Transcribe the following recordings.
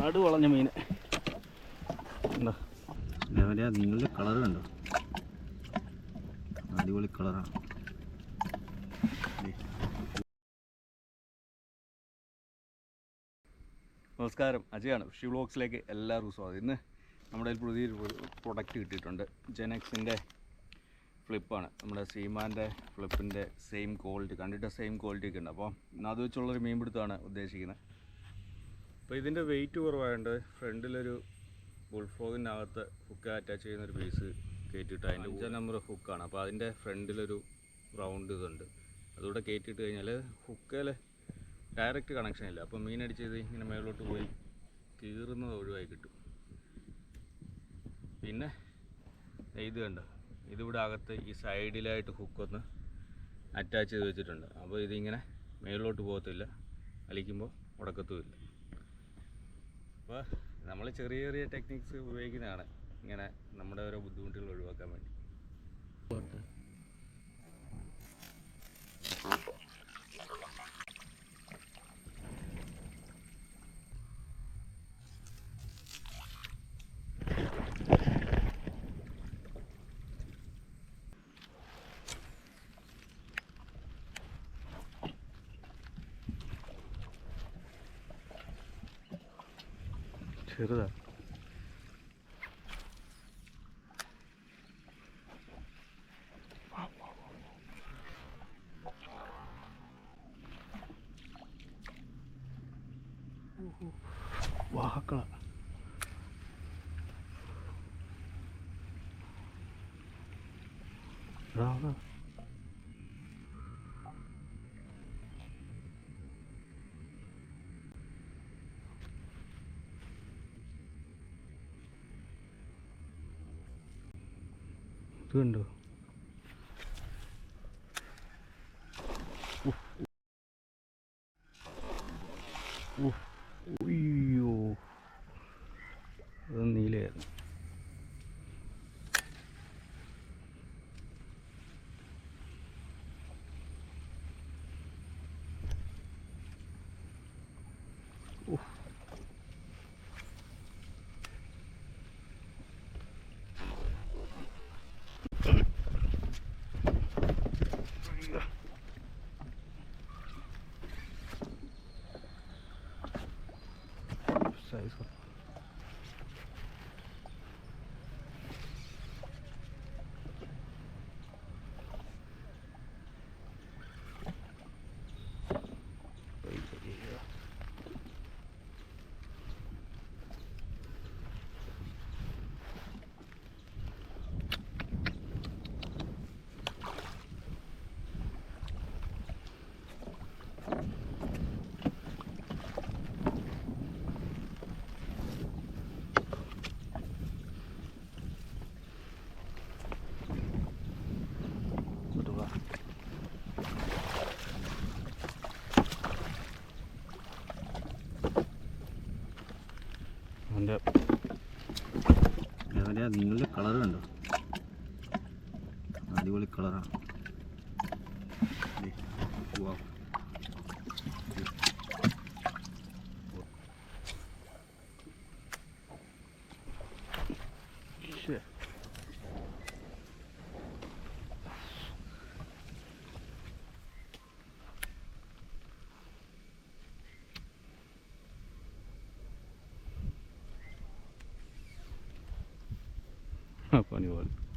നടു വളഞ്ഞ മീൻ ലെവലിയാ നിങ്ങളുടെ കളർ കണ്ടോ? അടിപൊളി കളറാണ് നമസ്കാരം. അജയാണ്. ഫിഷി വ്ളോഗ്സിലേക്ക് എല്ലാവർക്കും സ്വാഗതം. ഇന്ന് നമ്മുടെ കയ്യിൽ പുതിയൊരു പ്രൊഡക്റ്റ് കിട്ടിയിട്ടുണ്ട്. ജെനക്സിന്റെ ഫ്ലിപ്പാണ് നമ്മുടെ സീമാന്റെ ഫ്ലിപ്പിന്റെ സെയിം ക്വാളിറ്റി കണ്ടിട്ട് സെയിം ക്വാളിറ്റി ഒക്കെ ഉണ്ട്. അപ്പോൾ ഇന്ന് അത് വെച്ചുള്ളൊരു മീൻ പിടുത്തമാണ് ഉദ്ദേശിക്കുന്നത്. അപ്പോൾ ഇതിന്റെ വെയിറ്റ് കുറവായതുകൊണ്ട് ഫ്രണ്ടിലൊരു ബുൾഫോഗിനകത്ത് ഹുക്ക് അറ്റാച്ച് ചെയ്യുന്ന ഒരു പീസ് കയറ്റിയിട്ട് അതിന്റെ അഞ്ചാം നമ്പർ ഹുക്കാണ് അപ്പോൾ അതിന്റെ ഫ്രണ്ടിലൊരു റൗണ്ട് ഇതുണ്ട്. അതുകൂടെ കയറ്റിയിട്ട് കഴിഞ്ഞാൽ ഹുക്കിൽ ഡയറക്റ്റ് കണക്ഷൻ ഇല്ല. അപ്പോൾ മീൻ അടിച്ചത് ഇങ്ങനെ മേലോട്ട് പോയി കീറുന്നത് ഒഴിവായി കിട്ടും. പിന്നെ ഇത് കണ്ട? ഇതിവിടെ അകത്ത് ഈ സൈഡിലായിട്ട് ഹുക്കൊന്ന് അറ്റാച്ച് ചെയ്ത് വെച്ചിട്ടുണ്ട്. അപ്പോൾ ഇതിങ്ങനെ മേലോട്ട് പോകത്തില്ല. വലിക്കുമ്പോൾ ഉടക്കത്തുമില്ല അപ്പോൾ നമ്മൾ ചെറിയ ചെറിയ ടെക്നിക്സ് ഉപയോഗിക്കുന്നതാണ്. ഇങ്ങനെ നമ്മുടെ ഓരോ ബുദ്ധിമുട്ടുകൾ ഒഴിവാക്കാൻ വേണ്ടി. 车的。了，然后呢？ചെറുതാ വാക്കള ഇത് കണ്ടോ അയ്യോ അടിപൊളി കളറാണ് ശ്ശേ. ആ, പണി പോലെ ഇല്ല,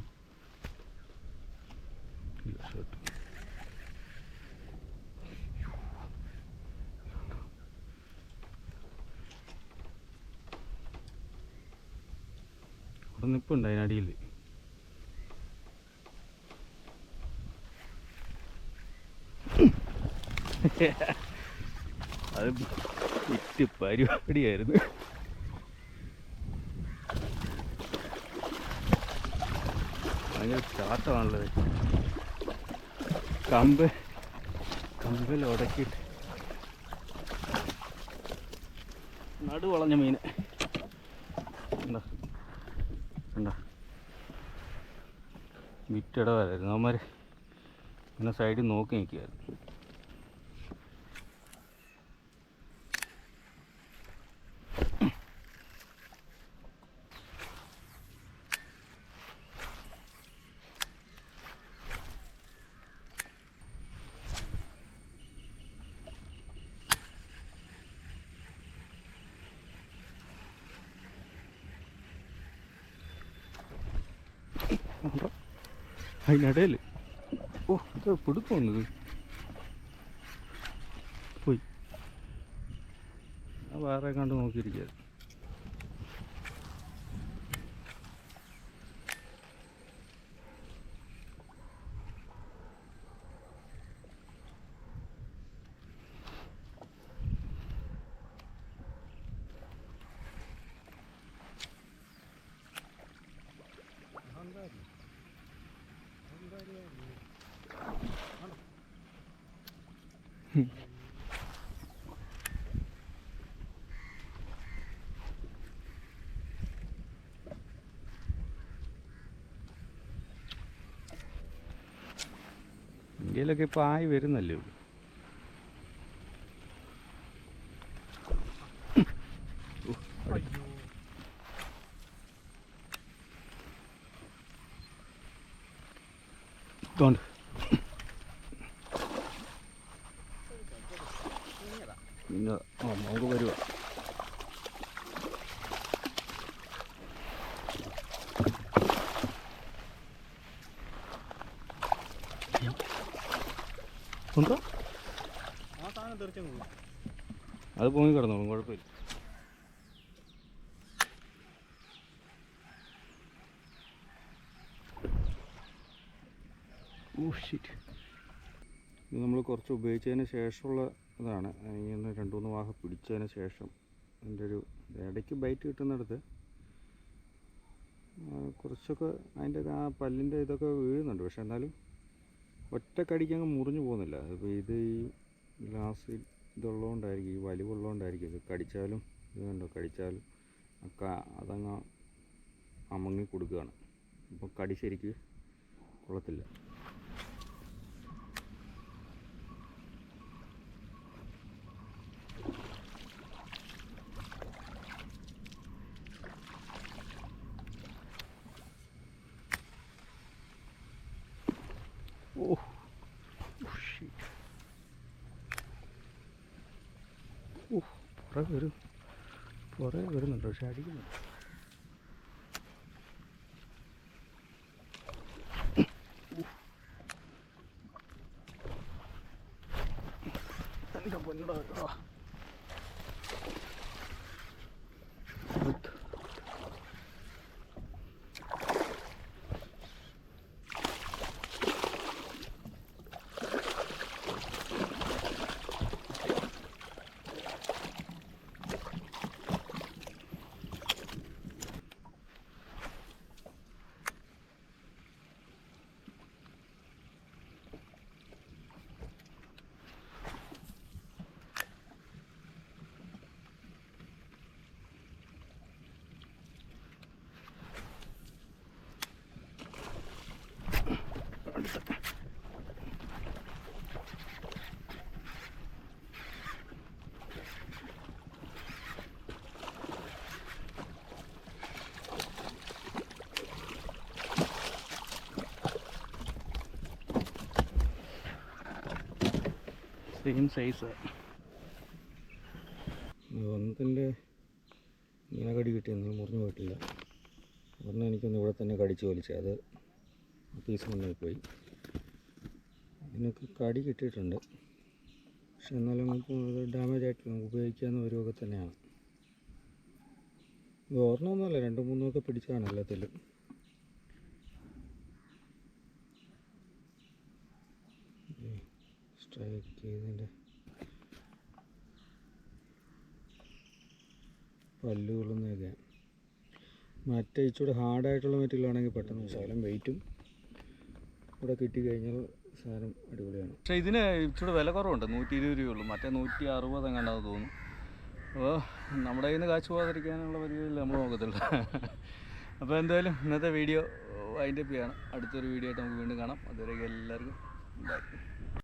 ഷർട്ട്. അവിടെ അതിനടിയിൽ അത് വിറ്റ് പരിപാടിയായിരുന്നു ഭയങ്കര ചാട്ടമാണുള്ളത് കമ്പ്. കമ്പിൽ ഉടക്കിയിട്ട്. നടു വളഞ്ഞ മീൻ. എന്താ എന്താ വിറ്റിട വരായിരുന്നു അവന്മാർ ഇങ്ങനെ സൈഡിൽ നോക്കി നിൽക്കുകയായിരുന്നു അതിനിടയിൽ ഓ ഇത് പിടുത്തമുണ്ട് പോയി. വേറെ കണ്ട് നോക്കിയിരിക്കുക ഇന്ത്യയിലൊക്കെ ഇപ്പോൾ ആയി വരുന്നല്ലേ ഉള്ളൂ. പിന്നെ നമുക്ക് വരുക അത് പോയി കിടന്നോളും കുഴപ്പമില്ല. ഷിറ്റ് നമ്മൾ കുറച്ച് ഉപയോഗിച്ചതിന് ശേഷമുള്ള ഇതാണ് ഇങ്ങനെ രണ്ട് മൂന്ന് വാഹ പിടിച്ചതിന് ശേഷം അതിന്റെ ഒരു ഇടയ്ക്ക് ബൈറ്റ് കിട്ടുന്നിടത്ത് കുറച്ചൊക്കെ അതിന്റെ ആ പല്ലിന്റെ ഇതൊക്കെ വീഴുന്നുണ്ട്. പക്ഷെ എന്നാലും ഒറ്റക്കടിക്ക് അങ്ങ് മുറിഞ്ഞു പോകുന്നില്ല. അപ്പോൾ ഇത് ഈ ഗ്ലാസ് ഇതുള്ളതുകൊണ്ടായിരിക്കും ഈ വലിവുള്ളതുകൊണ്ടായിരിക്കും. ഇത് കടിച്ചാലും ഇത് കണ്ടോ കടിച്ചാലും ഒക്കെ അതങ്ങ് അമങ്ങി കൊടുക്കുകയാണ്. അപ്പോൾ കടി ശരിക്ക് കൊള്ളത്തില്ല ഓ ഓ കുറേ വരും പുറകെ വരുന്നുണ്ട് പക്ഷെ അടിക്കുന്നുണ്ട് എന്റെ പൊന്നടാ കേട്ടോ സെയിം സൈസ്. ഒന്നത്തിന്റെ ഇങ്ങനെ കടി കിട്ടി ഒന്നും മുറിഞ്ഞു പോയിട്ടില്ല. ഒന്ന് എനിക്കൊന്ന് ഇവിടെ തന്നെ കടിച്ചു വലിച്ചു. അത് പീസ് മുന്നിൽ പോയി. ഇതിനൊക്കെ കടി കിട്ടിയിട്ടുണ്ട്. പക്ഷെ എന്നാലും നമുക്ക് അത് ഡാമേജ് ആയിട്ട് നമുക്ക് ഉപയോഗിക്കാവുന്ന ഒരുവൊക്കെ തന്നെയാണ്. ഇത് ഒരെണ്ണമൊന്നുമല്ല രണ്ട് മൂന്നൊക്കെ പിടിച്ചതാണ് എല്ലാത്തിലും. സ്ട്രൈക്ക് ചെയ്തതിന്റെ പല്ലുകളൊന്നൊക്കെ മറ്റേ ഇച്ചിരി ഹാർഡായിട്ടുള്ള മെറ്റീരിയലാണെങ്കിൽ പെട്ടെന്ന് ശകലം വെയിറ്റും ഇവിടെ കിട്ടിക്കഴിഞ്ഞാൽ സാധനം അടിപൊളിയാണ്. പക്ഷേ ഇതിന് ഇച്ചിരി വില കുറവുണ്ട്. നൂറ്റി ഇരുപത് രൂപയുള്ളൂ മറ്റേ നൂറ്റി അറുപത് എങ്ങാണ്ടാന്ന് തോന്നുന്നു. അപ്പോൾ നമ്മുടെ കയ്യിൽ നിന്ന് കാശ് പോകാതിരിക്കാനുള്ള പരിപാടിയിൽ നമ്മൾ നോക്കത്തില്ല അപ്പോൾ എന്തായാലും ഇന്നത്തെ വീഡിയോ വൈൻഡപ്പ് ചെയ്യാണ്. അടുത്തൊരു വീഡിയോ ആയിട്ട് നമുക്ക് വീണ്ടും കാണാം. അതുവരെയൊക്കെ എല്ലാവർക്കും ബൈ